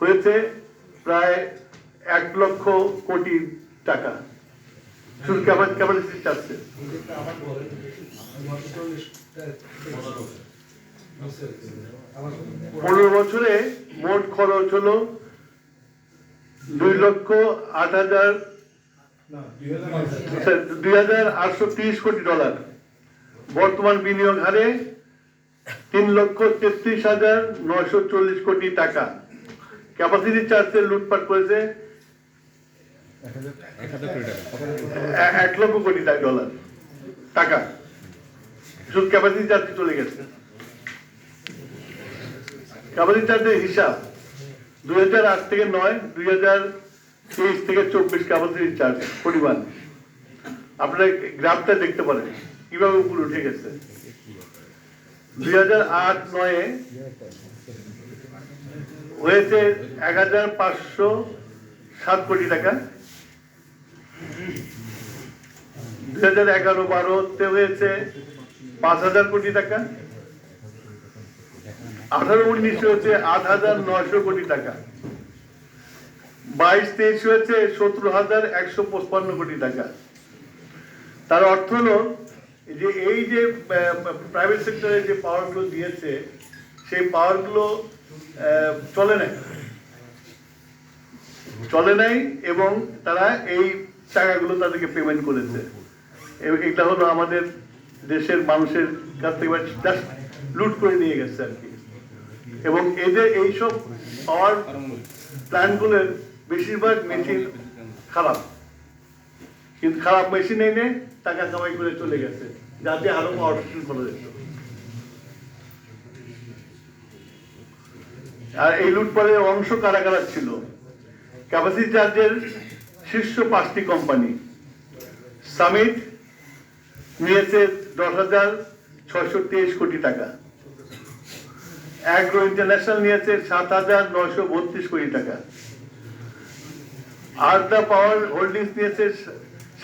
হয়েছে প্রায় এক লক্ষ কোটি টাকা। শুধু ক্যাপাসিটি চাচ্ছে। পনেরো বছরে মোট খরচ হলো দুই লক্ষ আট হাজার দুই হাজার আটশো তিরিশ কোটি ডলার। বর্তমান বিনিয়োগ হারে তিন লক্ষ তেত্রিশ হাজার নয়শো চল্লিশ কোটি টাকা। ক্যাপাসিটি চার্জে লুটপাট করেছে। এক লক্ষ কোটি ডলার টাকা। শুধু ক্যাপাসিটি চার্জে চলে গেছে। ক্যাপাসিটি চার্জের হিসাব দুই হাজার আট থেকে নয়, দুই হাজার তেইশ থেকে চব্বিশ ক্যাপাসিটি চার্জ পরিমাণ। আপনারা গ্রাফটা দেখতে পারেন, কীভাবে উপরে উঠে গেছে। দুই হাজার আট নয়ে হয়েছে এক হাজার পাঁচশো সাত কোটি টাকা। দুই হাজার এগারো বারোতে হয়েছে পাঁচ হাজার কোটি টাকা। আঠারো উনিশে হচ্ছে আট হাজার নয়শো কোটি টাকা। বাইশ তেইশ হয়েছে সতেরো হাজার একশো পঁচপান্ন কোটি টাকা। তার অর্থ হলো যে, এই যে প্রাইভেট সেক্টরে যে পাওয়ারগুলো দিয়েছে সেই পাওয়ারগুলো চলে নাই। চলে নাই এবং তারা এই টাকাগুলো তাদেরকে পেমেন্ট করেছে। এটা হলো আমাদের দেশের মানুষের কাছ থেকে লুট করে নিয়ে গেছে আর কি। এবং এদের এইসব পাওয়ার প্ল্যান্টগুলোর বেশিরভাগ মেশিন খারাপ। কিন্তু খারাপ মেশিন এনে টাকা কামাই করে চলে গেছে, যাতে আরও পাওয়ার করা যেত। আর এই লুটপাটের অংশ কারা কারা ছিল? ক্যাপাসিটি চার্জের শীর্ষ পাঁচটি কোম্পানি সামিট নিয়েছে দশ হাজার ছয়শো তেইশ কোটি টাকা। অ্যাগ্রো ইন্টারন্যাশনাল নিয়েছে সাত হাজার নয়শো বত্রিশ কোটি টাকা। আর আর্দা পাওয়ার হোল্ডিংস নিয়েছে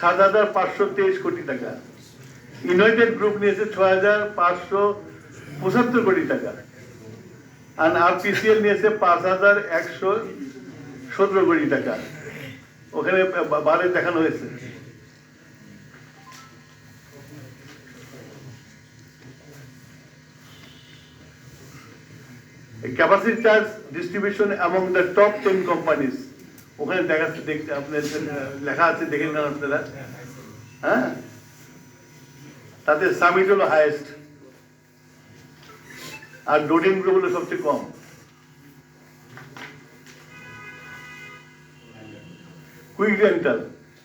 সাত হাজার পাঁচশো তেইশ কোটি টাকা। ইউনাইটেড গ্রুপ নিয়েছে ছয় হাজার পাঁচশো পঁচাত্তর কোটি টাকা। আর আরপিসিএল নিয়েছে পাঁচ হাজার একশো সতেরো কোটি টাকা। ওখানে বারে দেখানো হয়েছে। Capacity charge distribution among the top ten companies ওখানে দেখাচ্ছে, দেখতে আপনার লেখা আছে, দেখে নেন আপনারা। হ্যাঁ? তাতে সামিট হলো হাইয়েস্ট আর ডোডিংগুলো হলো সবচেয়ে কম। Quick rental